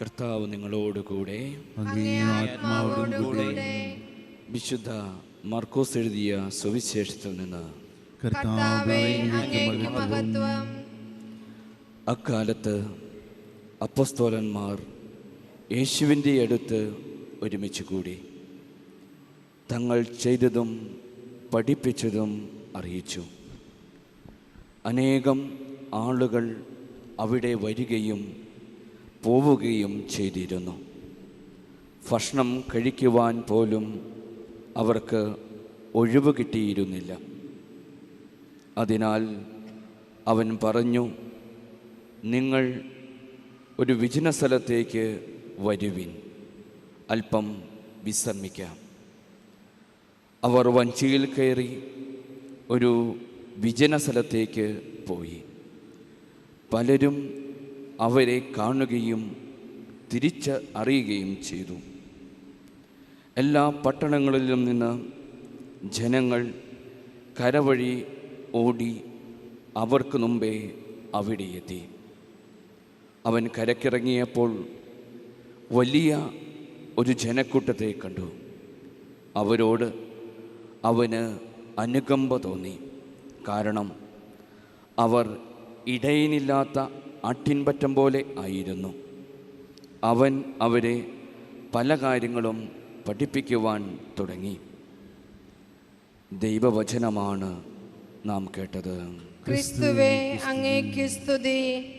കർത്താവ് നിങ്ങളോട് കൂടെ ആത്മാവോടും കൂടെ വിശുദ്ധ മാർക്കോസ് എഴുതിയ സുവിശേഷത്തിൽ നിന്ന് കർത്താവേ അങ്ങേക്ക് മഹത്വം. അക്കാലത്ത് അപ്പസ്തോലന്മാർ യേശുവിന്റെ അടുത്ത് ഒരുമിച്ച് കൂടി തങ്ങൾ ചെയ്തതും പഠിപ്പിച്ചതും അറിയിച്ചു. അനേകം ആളുകൾ അവിടെ വരികയും പോവുകയും ചെയ്തിരുന്നു. ഭക്ഷണം കഴിക്കുവാൻ പോലും അവർക്ക് ഒഴിവ് കിട്ടിയിരുന്നില്ല. അതിനാൽ അവൻ പറഞ്ഞു നിങ്ങൾ ഒരു വിജന സ്ഥലത്തേക്ക് വരുവിൻ. അല്പം വിശ്രമിക്കാം. അവർ വഞ്ചിയിൽ കയറി ഒരു വിജന സ്ഥലത്തേക്ക് പോയി. പലരും അവരെ കാണുകയും തിരിച്ച് അറിയുകയും ചെയ്തു. എല്ലാ പട്ടണങ്ങളിലും നിന്ന് ജനങ്ങൾ കരവഴി ഓടി അവർക്ക് മുമ്പേ അവിടെ എത്തി. അവൻ കരക്കിറങ്ങിയപ്പോൾ വലിയ ഒരു ജനക്കൂട്ടത്തെ കണ്ടു. അവരോട് അവന് അനുകമ്പ തോന്നി. കാരണം അവർ ഇടയനില്ലാത്ത ആട്ടിൻപറ്റം പോലെ ആയിരുന്നു. അവൻ അവരെ പല കാര്യങ്ങളും പഠിപ്പിക്കുവാൻ തുടങ്ങി. ദൈവവചനമാണ് നാം കേട്ടത്. ക്രിസ്തുവേ അങ്ങേക്ക് സ്തുതി.